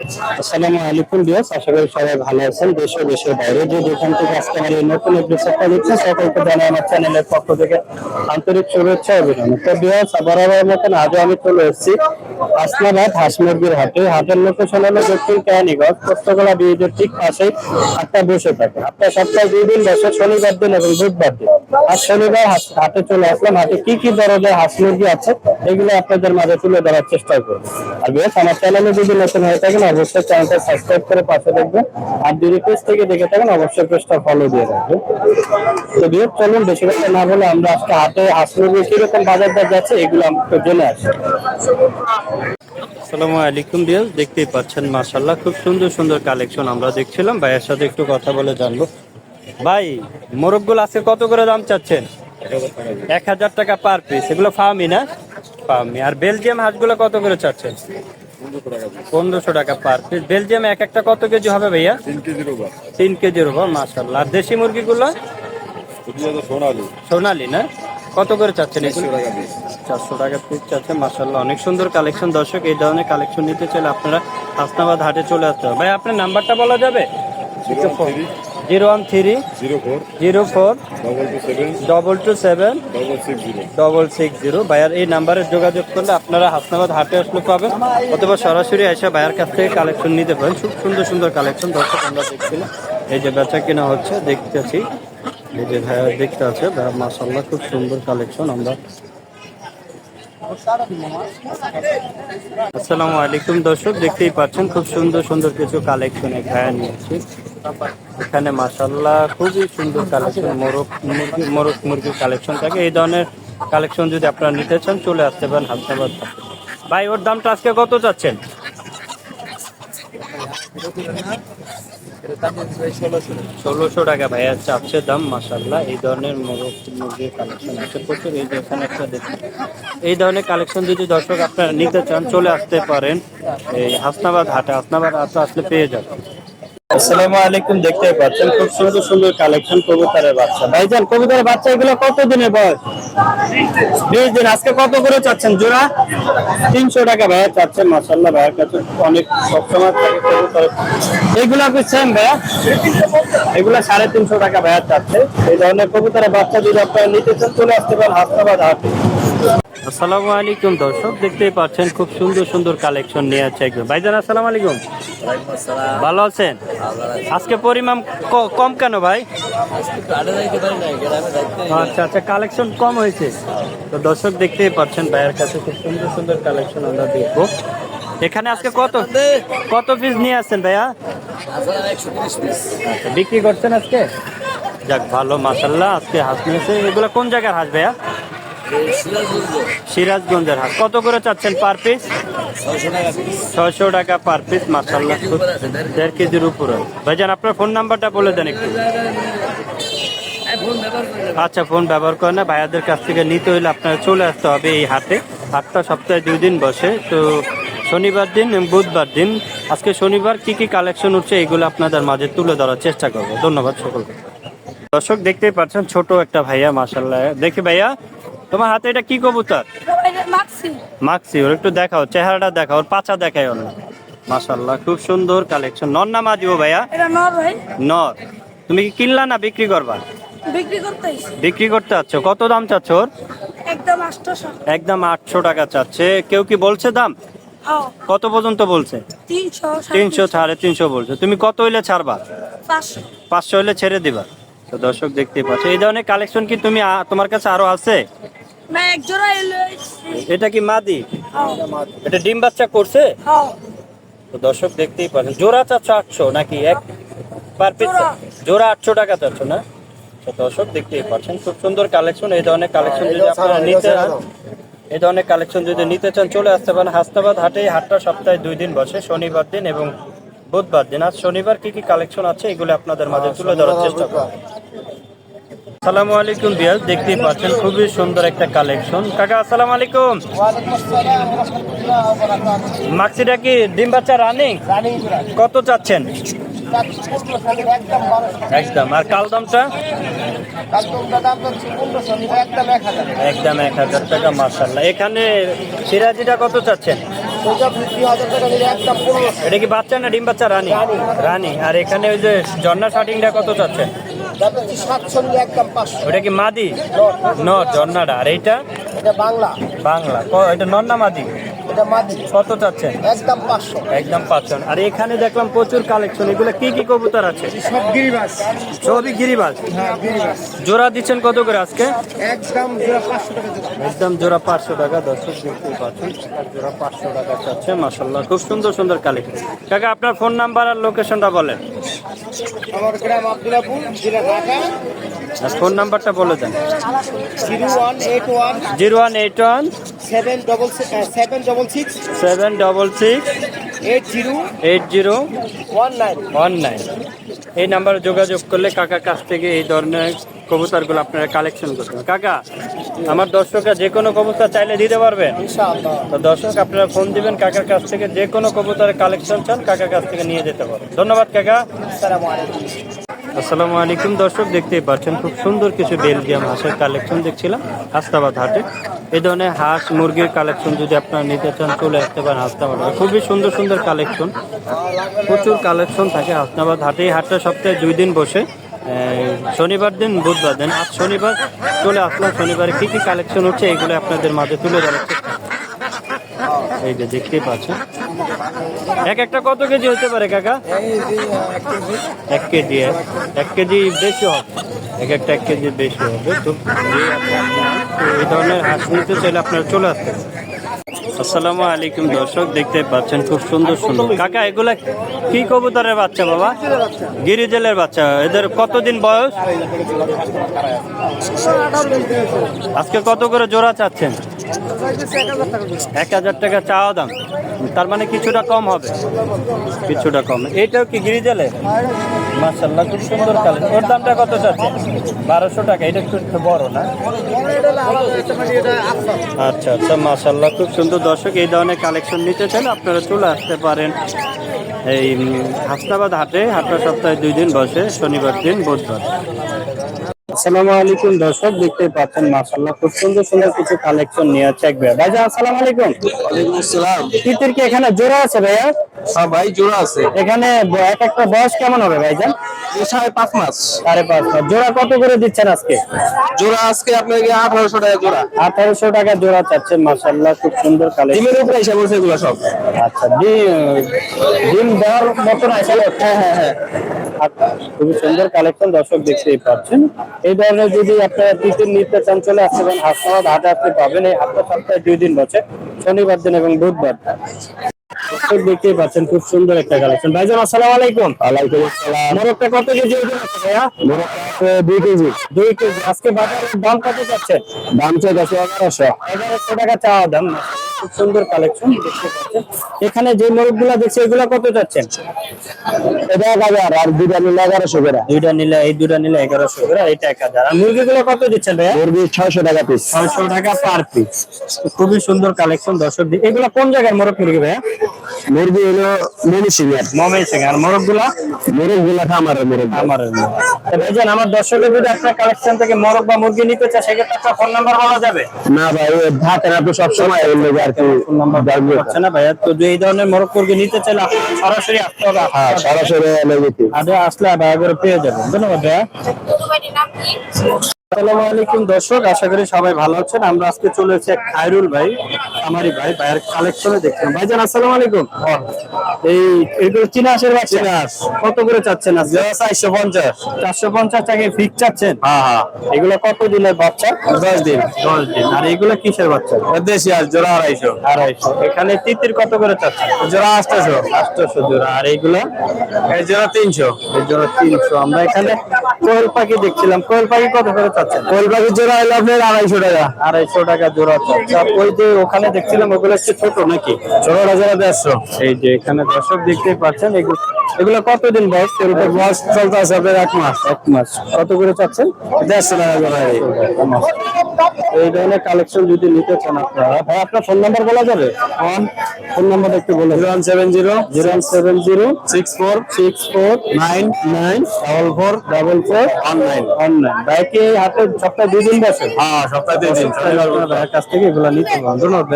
আসসালামু আলাইকুম বিয়াস আশা করি সবাই ভালো আছেন, দেশ ও দেশের বাইরে। যে যেখান থেকে আজকে আমার এই নতুন এপিসোডটা দিচ্ছেন সকলকে জানাই আমার চ্যানেলের পক্ষ থেকে আন্তরিক শুভেচ্ছা অভিনন্দন। তো বিয়াস বরাবর মতন আজও আমি চলে এসেছি আসলাবাদ হাঁস মুরগির হাটে। হাটের লোকেশন হলো দক্ষিণ কেরানীগঞ্জ ব্রিজের ঠিক পাশেই হাটটা বসে থাকে। হাটটা সপ্তাহে দুই দিন বসে, শনিবার দিন এবং বুধবার দিন। হাটে চলে আসলাম। কি কি ধরনের আছে, এগুলো আপনাদের মাঝে তুলে ধরার চেষ্টা আর আমার চ্যানেলে যদি নতুন হয়ে থাকেন, অবশ্যই চ্যানেলটা সাবস্ক্রাইব করে পাশে দেখবেন। আর যদি পেজ থেকে দেখে থাকেন, অবশ্যই পেজটা ফলো দিয়ে রাখবেন। তো চলুন, বেশি কথা না বলে আমরা আজকে হাটে হাঁস কীরকম বাজার দর যাচ্ছে, এগুলো আমরা একটু জেনে আসি। আসসালামু আলাইকুম বিয়াস, দেখতেই পাচ্ছেন মাশাল্লাহ খুব সুন্দর সুন্দর কালেকশন আমরা দেখছিলাম। ভাইয়ের সাথে একটু কথা বলে জানব। ভাই মোরগগুলো আজকে কত করে দাম চাচ্ছেন? এক হাজার টাকা পার পিস এগুলো ফার্মি না? ফার্মি। আর বেলজিয়াম হাঁসগুলো কত করে চাচ্ছেন? পনেরোশো টাকা পার পিস বেলজিয়াম এক একটা কত কেজি হবে ভাইয়া? তিন কেজির উপর মাশাল্লাহ আর দেশি মুরগিগুলো? সোনালি। সোনালি না? কত করে চাচ্ছেন চারশো টাকা পিস চাচ্ছে মাসাল্লাহ অনেক সুন্দর কালেকশন দর্শক এই ধরনের কালেকশন নিতে চাইলে আপনারা হাসনাবাদ হাটে চলে আসতে হবে। ভাই আপনার নাম্বারটা বলা যাবে? Zero one three zero four zero four double two seven double two seven double six zero double six zero ভাইয়ার এই নাম্বারে যোগাযোগ করলে আপনারা হাসনাবাদ হাটে আসলে পাবেন অথবা সরাসরি এসে ভাইয়ার কাছ থেকে কালেকশন নিতে পারেন। খুব সুন্দর সুন্দর কালেকশন দর্শক আমরা দেখছিলাম এই যে বেচা কেনা হচ্ছে দেখতেছি। এই যে ভাইয়া দেখতে আছে ভাইয়া মাসাল্লাহ খুব সুন্দর কালেকশন আমরা আসসালামু আলাইকুম দর্শক, দেখতেই পাচ্ছেন খুব সুন্দর সুন্দর কিছু কালেকশন এখানে নিয়েছি। এখানে মাসাল্লাহ খুবই সুন্দর কালেকশন মোরগ, মুরগি, মোরগ, মুরগির কালেকশন থাকে। এই ধরনের কালেকশন যদি আপনারা নিতে চান, চলে আসতে পারেন হাসনাবাদ ভাই, ওর দামটা আজকে কত চাচ্ছেন? ষোলোশো টাকা ভাইয়া চাচ্ছে দাম মাসাল্লাহ এই ধরনের মুরগির কালেকশন আছে প্রচুর। এই যে এখানে একটা দেখুন এই ধরনের কালেকশন যদি দর্শক আপনারা নিতে চান, চলে আসতে পারেন। এই হাসনাবাদ হাটে। হাসনাবাদ হাটে আসলে পেয়ে যাবেন। আসসালামু আলাইকুম দেখতে পাচ্ছেন খুব সুন্দর সুন্দর কালেকশন কবুতরের বাচ্চা। ভাইজান, কবুতরের বাচ্চা এগুলো কত দিনের বয়স? বিশ দিন, আজকে কত করে চাচ্ছেন জোড়া? তিনশো টাকা ভাইয়া চাচ্ছেন মাসাল্লাহ ভাইয়ের কাছে অনেক সবসময় থাকে কবুতর। এগুলো আপনি সেম ভাইয়া? এগুলো সাড়ে তিনশো টাকা ভাইয়া চাচ্ছে। এই ধরনের কবুতরের বাচ্চা যদি আপনারা নিতে চান, চলে আসতে পারেন হাসনাবাদ হাটে। আসসালামু আলাইকুম দর্শক দেখতেই পাচ্ছেন খুব সুন্দর সুন্দর কালেকশন নিয়ে আছে একদম ভাইজান আসসালামু আলাইকুম। ভালো আছেন? আজকে পরিমাণ কম কেন ভাই? আচ্ছা আচ্ছা কালেকশন কম হয়েছে। তো দর্শক দেখতেই পাচ্ছেন ভাইয়ের কাছে খুব সুন্দর সুন্দর কালেকশন আমরা দেখব। এখানে আজকে কত কত পিস নিয়ে আসছেন ভাইয়া? আচ্ছা বিক্রি করছেন আজকে? যাক ভালো মাসাল্লাহ আজকে হাঁস নিয়েছে এগুলো কোন জায়গার হাঁস ভাইয়া? সিরাজগঞ্জের হাট। কত করে চাচ্ছেন পার পিস ছয়শো টাকা পার পিস মাসাল্লাহ দেড় কেজির উপরে। ভাইজান, আপনার ফোন নাম্বারটা বলে দেন একটু। আচ্ছা ফোন ব্যবহার করে না। ভাইয়াদের কাছ থেকে নিতে হলে আপনার চলে আসতে হবে এই হাটে। হাটটা সপ্তাহে দুই দিন বসে। তো শনিবার দিন, বুধবার দিন, আজকে শনিবার কি কি কালেকশন উঠছে এগুলো আপনাদের মাঝে তুলে ধরার চেষ্টা করব। ধন্যবাদ সকলকে। দর্শক, দেখতেই পাচ্ছেন ছোট একটা ভাইয়া মাসাল্লাহ দেখি ভাইয়া তোমার হাতে এটা কি কবুতর? মাক্সি। ওর একটু দেখাও চেহারাটা দেখাও ওর পাচা দেখায় অন্য মাসাল্লাহ খুব সুন্দর কালেকশন নর না মাজিও ভাইয়া? এটা নর ভাই। নর। তুমি কি কিনলা না বিক্রি করবা? বিক্রি করতে আইছি। বিক্রি করতে চাচ্ছ কত দাম চাচ্ছ ওর? একদম আটশো টাকা চাচ্ছে। কেউ কি বলছে দাম? হ্যাঁ। কত পর্যন্ত বলছে? তিনশো সাড়ে তিনশো বলছে। তুমি কত হইলে ছাড়বা? পাঁচশো। হইলে ছেড়ে দিবা। তো দর্শক দেখতেই পাচ্ছ। এই ধরনের কালেকশন কি তুমি তোমার কাছে আরও আছে? না এক জোড়া এটা কি মাদি? হ্যাঁ। এটা ডিম বাচ্চা করছে? হ্যাঁ। তো দর্শক দেখতেই পাচ্ছেন জোড়া চাচ্ছ আটশো নাকি এক পার পিস জোড়া। আটশো টাকা চাচ্ছ না? তো দর্শক দেখতেই পাচ্ছেন খুব সুন্দর কালেকশন এই ধরনের কালেকশন যদি আপনারা নিতে এই ধরনের কালেকশন যদি নিতে চান চলে আসতে পারেন হাসনাবাদ হাটে। হাটটা সপ্তাহে দুই দিন বসে শনিবার দিন এবং বুধবার দিন। আজ শনিবার কি কি কালেকশন আছে এগুলো আপনাদের মাঝে তুলে ধরার চেষ্টা করব। আসসালামু আলাইকুম বিয়াস, দেখতেই পাচ্ছেন খুবই সুন্দর একটা কালেকশন। কাকা, আসসালামু আলাইকুম। মাক্সিটা কি ডিম বাচ্চা রানিং? কত চাচ্ছেন? একদম, আর কাল দামটা? একদম এক হাজার টাকা মার্শাল্লাহ এখানে সিরাজিটা কত চাচ্ছেন? এটা কি বাচ্চা না ডিম বাচ্চা রানী? রানী। আর এখানে ওই যে ঝর্ণা শার্টিংটা কত চাচ্ছেন? তারপর হচ্ছে সাতশো একদম পাঁচশো। ওটা কি মাদি? ঝর্ণাটা আর এইটা? এটা বাংলা। বাংলা। এটা মাদি? এটা মাদি। কত চাচ্ছেন? একদম পাঁচশো। একদম পাচ্ছেন আর এখানে দেখলাম প্রচুর কালেকশন এগুলো কি কি কবুতর আছে? সব গিরিবাস সবই গিরিবাজ? হ্যাঁ গিরিবাস জোড়া দিচ্ছেন কত করে আজকে? একদম জোড়া পাঁচশো টাকা জোড়া। একদম জোড়া পাঁচশো টাকা। দর্শক দেখতে পাচ্ছেন জোড়া পাঁচশো টাকা চাচ্ছে। মাসাল্লাহ খুব সুন্দর সুন্দর কালেকশন কাকা আপনার ফোন নাম্বার আর লোকেশনটা বলেন। আমার গ্রাম আব্দুলাপুর জেলা ঢাকা। আর ফোন নাম্বারটা বলে দেন। Zero one eight one zero one eight one seven double seven double six. Seven double six eight zero one nine. এই নাম্বারে যোগাযোগ করলে কাকার কাছ থেকে এই ধরনের কবুতরগুলো আপনারা কালেকশন করবেন কাকা আমার দর্শকরা যে কোনো কবুতর চাইলে দিতে পারবেন তো দর্শক আপনারা ফোন দিবেন কাকার কাছ থেকে যে কোনো কবুতরের কালেকশন চান কাকার কাছ থেকে নিয়ে যেতে পারেন ধন্যবাদ কাকা। আসসালামু আলাইকুম। আসসালামু আলাইকুম দর্শক দেখতেই পাচ্ছেন খুব সুন্দর কিছু বেলজিয়াম হাঁসের কালেকশন দেখছিলাম হাস্তাবাদ হাটে এই ধরনের হাঁস, মুরগির কালেকশন যদি আপনারা নিতে চান, চলে আসতে পারেন হাসনাবাদ। খুবই সুন্দর সুন্দর কালেকশন প্রচুর কালেকশন থাকে হাসনাবাদ হাটে এই হাটটা সপ্তাহে দুই দিন বসে। শনিবার দিন, বুধবার দিন। আজ শনিবার চলে আসলাম। শনিবারে কী কী কালেকশন হচ্ছে, এগুলো আপনাদের মাঝে তুলে ধরার এই যে দেখতেই পাচ্ছেন। এক একটা কত কেজি হতে পারে, কাকা? এক কেজি এক কেজি বেশি হবে। এক একটা এক কেজি বেশি হবে। তো এই ধরনের হাঁস নিতে চাইলে আপনারা চলে আসতে আসসালামু আলাইকুম দর্শক, দেখতে পাচ্ছেন খুব সুন্দর সুন্দর। কাকা, এগুলা কি কবুতরের বাচ্চা বাবা? গিরিজেলের বাচ্চা। এদের কতদিন বয়স? আজকে কত করে জোড়া চাচ্ছেন? এক হাজার টাকা চাওয়া দাম। তার মানে কিছুটা কম হবে। কিছুটা কম। এইটাও কি গিরিজালে? মার্শাল্লাহ খুব সুন্দর কালের। ওর দামটা কত চাচ্ছে বারোশো টাকা। এটা একটু বড় না? আচ্ছা আচ্ছা মার্শাল্লাহ খুব সুন্দর। দর্শক, এই ধরনের কালেকশন নিতে চান আপনারা চলে আসতে পারেন। এই হাসনাবাদ হাটে হাটটা সপ্তাহে দুই দিন বসে, শনিবার দিন, বুধবার। আসসালামু আলাইকুম দর্শক দেখতে পাচ্ছেন মাশাআল্লাহ খুব সুন্দর সুন্দর কিছু কালেকশন নিয়ে আছে এক ভাইয়া ভাইজান আসসালামু আলাইকুম। ওয়ালাইকুম আসসালাম। তিতির কি এখানে জোড়া আছে ভাইয়া? হ্যাঁ ভাই জোড়া আছে। এখানে এক একটা বয়স কেমন হবে ভাইজান সাড়ে পাঁচ মাস। সাড়ে পাঁচ মাস। জোড়া কত করে দিচ্ছেন আজকে? জোড়া আজকে আপনাকে আঠারোশো টাকা জোড়া। আঠারোশো টাকা জোড়া চাচ্ছেন মাশাআল্লাহ খুব সুন্দর কালেকশন ডিমের উপরে এসে বলছে এগুলো সব। আচ্ছা ডিম ডিম দেওয়ার মতন আছে। হ্যাঁ হ্যাঁ হ্যাঁ। খুবই সুন্দর কালেকশন দর্শক দেখতেই পাচ্ছেন। এই ধরনের যদি আপনারা তিতির নিতে চান চলে আসতে পারেন হাসপাতাল হাটে আসতে পাবেন এই হাটটা সপ্তাহে দুই দিন বসে শনিবার দিন এবং বুধবার দেখতেই পাচ্ছেন খুব সুন্দর একটা কালেকশন ভাইজান আসসালামু আলাইকুম। ওয়ালাইকুম আসসালাম। মোরগটা কত কেজি ওজন আছে ভাইয়া? দুই কেজি। দুই কেজি। আজকে বাজারের দাম কত যাচ্ছে? দাম চাইছে এগারোশো এগারোশো টাকা চাওয়া দাম। খুব সুন্দর কালেকশন দেখতে পাচ্ছেন। এখানে যে মোরগগুলা দেখছি এগুলো কত চাচ্ছেন? এটা এক হাজার আর দুইটা নিলে এগারোশো করে। দুইটা নিলে এই দুইটা নিলে এগারোশো করে এটা এক হাজার। আর মুরগিগুলো কত দিচ্ছেন ভাইয়া? মুরগি ছয়শো টাকা পিস ছয়শো টাকা পার পিস খুবই সুন্দর কালেকশন দর্শক এগুলা কোন জায়গার মোরগ মুরগি ভাইয়া? মুরগি হলো মমিসিংহের মমিসিং আর মোরগগুলা মোরগ। গুলা আমার মোরগ। আমার ভাইজান আমার দর্শকের যদি আপনার কালেকশন থেকে মোরগ বা মুরগি নিতে চায় সেক্ষেত্রে আপনার ফোন নাম্বার বলা যাবে? না ভাই ঢাকেন আপনি সবসময় এর লেগে আর কি ফোন নাম্বার পাচ্ছে না। ভাইয়া। তো যে এই ধরনের মোরগ মুরগি নিতে চাইলে সরাসরি আসতে হবে হ্যাঁ সরাসরি আগে আসলে ভাইয়া করে পেয়ে যাবেন। ধন্যবাদ ভাইয়া। আসসালামু আলাইকুম দর্শক আশা করি সবাই ভালো আছেন। আমরা আজকে চলে এসেছি খায়রুল ভাই আমারই ভাই ভাইয়ের কালেকশনে দেখছেন ভাইজান আসসালামু আলাইকুম। এই এগুলো চীনা হাঁসের বাচ্চা। কত করে চাচ্ছেন আজকে? চারশো পঞ্চাশ। চারশো পঞ্চাশ টাকায় ফিক চাচ্ছেন? হ্যাঁ হ্যাঁ। এগুলো কত দিনের বাচ্চা? দশ দিন। দশ দিন। আর এগুলো কিসের বাচ্চা? দেশি আর জোড়া আড়াইশো। আড়াইশো। এখানে তিতির কত করে চাচ্ছেন? জোড়া আটশো আটশো জোড়া। আর এইগুলো এই জোড়া তিনশো। এই জোড়া তিনশো। আমরা এখানে কোয়েল পাখি দেখছিলাম। কোয়েল পাখি কত করে চাচ্ছেন কোয়েল পাখি জোড়া হলো আপনার আড়াইশো টাকা। আড়াইশো টাকা জোড়া চাচ্ছে ওই যে ওখানে দেখছিলাম ওগুলো একটু ছোট নাকি? ছোটটা জোড়া দেড়শো এই যে এখানে দর্শক দেখতেই পাচ্ছেন এগুলো এগুলো কতদিন বয়স? পাখি বয়স চলতে আছে আপনার এক মাস। এক মাস। কত করে চাচ্ছেন? দেড়শো টাকা জোড়া এই ধরনের কালেকশন যদি নিতে চান আপনারা ভাই আপনার ফোন নাম্বার বলা যাবে? ফোন ফোন নাম্বার একটু বলে zero one seven zero zero one seven zero six four six four nine nine double four double four one nine. One nine. ভাইকে হাতে সপ্তাহে দুই দিন বসে? হ্যাঁ সপ্তাহে দুই দিন। কাছ থেকে এগুলো নিতে পারেন ধন্যবাদ